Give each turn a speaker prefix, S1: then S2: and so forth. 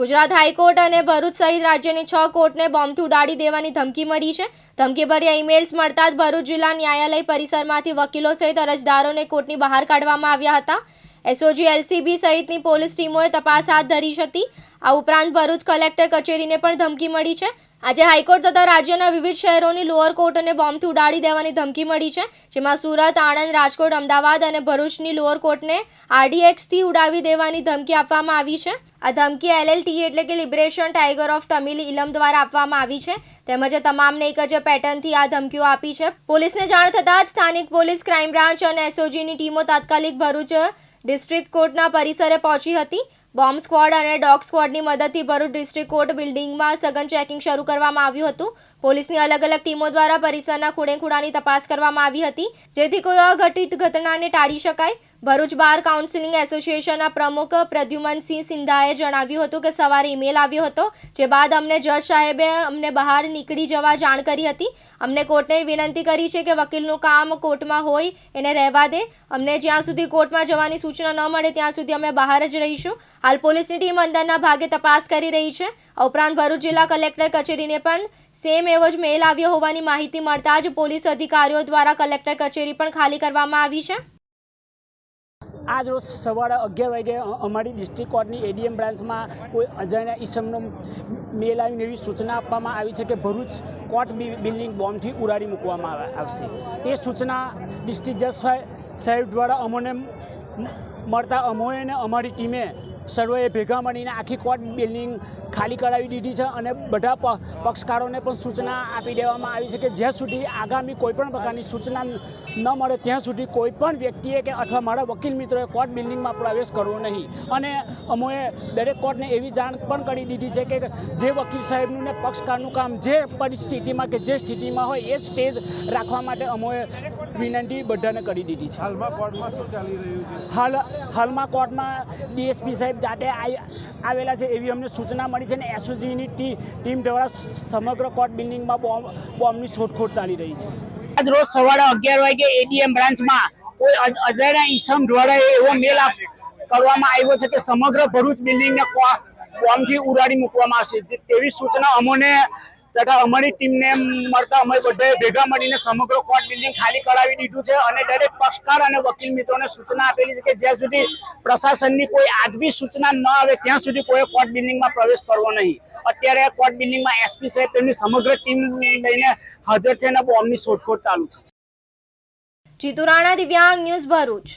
S1: Gujarat high court અને ભરૂચ સહિત રાજ્યની છ કોર્ટને બોમ્બથી ઉડાડી દેવાની ધમકી મળી છે. ધમકીભર્યા ઈમેલ્સ મળતા જ ભરૂચ જિલ્લા ન્યાયાલય પરિસરમાંથી વકીલો સહિત અરજદારોને કોર્ટની બહાર કાઢવામાં આવ્યા હતા. એસઓજી, એલસીબી સહિતની પોલીસ ટીમોએ તપાસ હાથ ધરી હતી. આ ઉપરાંત ભરૂચ કલેક્ટર કચેરીને પણ ધમકી મળી છે. આજે હાઈકોર્ટ તથા રાજ્યના વિવિધ શહેરોની લોઅર કોર્ટને બોમ્બથી ઉડાડી દેવાની ધમકી મળી છે, જેમાં સુરત, આણંદ, રાજકોટ, અમદાવાદ અને ભરૂચની લોઅર કોર્ટને આરડીએક્સથી ઉડાવી દેવાની ધમકી આપવામાં આવી છે. આ ધમકી એલએલટી એટલે કે liberation tiger of Tamil Eelam દ્વારા આપવામાં આવી છે. તેમજ તમામને એક જ પેટર્નથી આ ધમકીઓ આપી છે. પોલીસને જાણ થતાં જ સ્થાનિક પોલીસ ક્રાઇમ બ્રાન્ચ અને એસઓજીની ટીમો તાત્કાલિક ભરૂચ ડિસ્ટ્રિક્ટ કોર્ટના પરિસરે પહોંચી હતી. બોમ્બ સ્ક્વોડ અને ડોગ સ્ક્વોડની મદદથી ભરૂચ ડિસ્ટ્રિક્ટ કોર્ટ બિલ્ડિંગમાં સઘન ચેકિંગ શરૂ કરવામાં આવ્યું હતું. પોલીસની અલગ અલગ ટીમો દ્વારા પરિસરના ખૂણે ખૂણાની તપાસ કરવામાં આવી હતી, જેથી કોઈ અઘટિત ઘટનાને ટાળી શકાય. ભરૂચ બાર કાઉન્સિલિંગ એસોસિએશનના પ્રમુખ પ્રદ્યુમનસિંહ સિંધાએ જણાવ્યું હતું કે સવારે ઈમેલ આવ્યો હતો, જે બાદ અમને જજ સાહેબે અમને બહાર નીકળી જવા જાણ કરી હતી. અમને કોર્ટને વિનંતી કરી છે કે વકીલનું કામ કોર્ટમાં હોય, એને રહેવા દે. અમને જ્યાં સુધી કોર્ટમાં જવાની સૂચના ન મળે, ત્યાં સુધી અમે બહાર જ રહીશું. હાલ પોલીસની ટીમ અંદરના ભાગે તપાસ કરી રહી છે. ઉપરાંત ભરૂચ જિલ્લા કલેક્ટર કચેરીને પણ સેમ એવો જ મેલ આવ્યો હોવાની માહિતી મળતા જ પોલીસ અધિકારીઓ દ્વારા કલેક્ટર કચેરી પણ ખાલી કરવામાં આવી છે.
S2: આજ રોજ સવારે અગિયાર વાગે અમારી ડિસ્ટ્રિક્ટ કોર્ટની એડીએમ બ્રાન્ચમાં કોઈ અજાણ્યા ઈસમનો મેલ આવીને એવી સૂચના આપવામાં આવી છે કે ભરૂચ કોર્ટ બિલ્ડિંગ બોમ્બથી ઉડાડી મૂકવામાં આવે- આવશે. તે સૂચના ડિસ્ટ્રિક્ટ જજ સાહેબ દ્વારા અમોને મળતા અમોએ અને અમારી ટીમે સર્વેએ ભેગા મળીને આખી કોર્ટ બિલ્ડિંગ ખાલી કરાવી દીધી છે અને બધા પક્ષકારોને પણ સૂચના આપી દેવામાં આવી છે કે જ્યાં સુધી આગામી કોઈપણ પ્રકારની સૂચના ન મળે, ત્યાં સુધી કોઈપણ વ્યક્તિએ કે અથવા મારા વકીલ મિત્રોએ કોર્ટ બિલ્ડિંગમાં પ્રવેશ કરવો નહીં. અને અમોએ દરેક કોર્ટને એવી જાણ પણ કરી દીધી છે કે જે વકીલ સાહેબનું ને પક્ષકારનું કામ જે પરિસ્થિતિમાં કે જે સ્થિતિમાં હોય એ સ્ટેજ રાખવા માટે અમોએ વિનંતી બધાને કરી દીધી છે.
S3: હાલમાં કોર્ટમાં શું ચાલી રહ્યું છે?
S2: હાલ હાલમાં કોર્ટમાં ડીએસપી સાહેબ જાતે આવેલા છે એવી અમને સૂચના મળી છે ને એસઓજીની ટી ટીમ દ્વારા સમગ્ર કોર્ટ બિલ્ડિંગમાં બોમ્બ બોમ્બની શોધખોળ ચાલી રહી છે. આજ રોજ સવારે અગિયાર વાગે એડીએમ બ્રાન્ચમાં કોઈ અજ- અજાણ્યા ઈસમ દ્વારા એવો મેલ આપ કરવામાં આવ્યો છે કે સમગ્ર ભરૂચ બિલ્ડિંગને બોમ્બથી ઉડાડી મૂકવામાં આવશે. તેવી સૂચના અમોને તથા અમારી ટીમને મળતા અમે બધાએ ભેગા મળીને સમગ્ર કોર્ટ બિલ્ડિંગ ખાલી કરાવી દીધું છે અને દરેક પક્ષકાર અને વકીલ મિત્રોને સૂચના આપેલી છે કે જ્યાં સુધી પ્રશાસનની કોઈ આગવી સૂચના ન આવે, ત્યાં સુધી કોઈ કોર્ટ બિલ્ડિંગમાં પ્રવેશ કરવો નહીં. અત્યારે કોર્ટ બિલ્ડિંગમાં એસપી સાહેબ તેમની સમગ્ર ટીમ લઈને હાજર છે અને બોમ્બની શોધખોળ ચાલુ છે.
S1: જીતુ રાણા દિવ્યાંગ ન્યૂઝ ભરૂચ.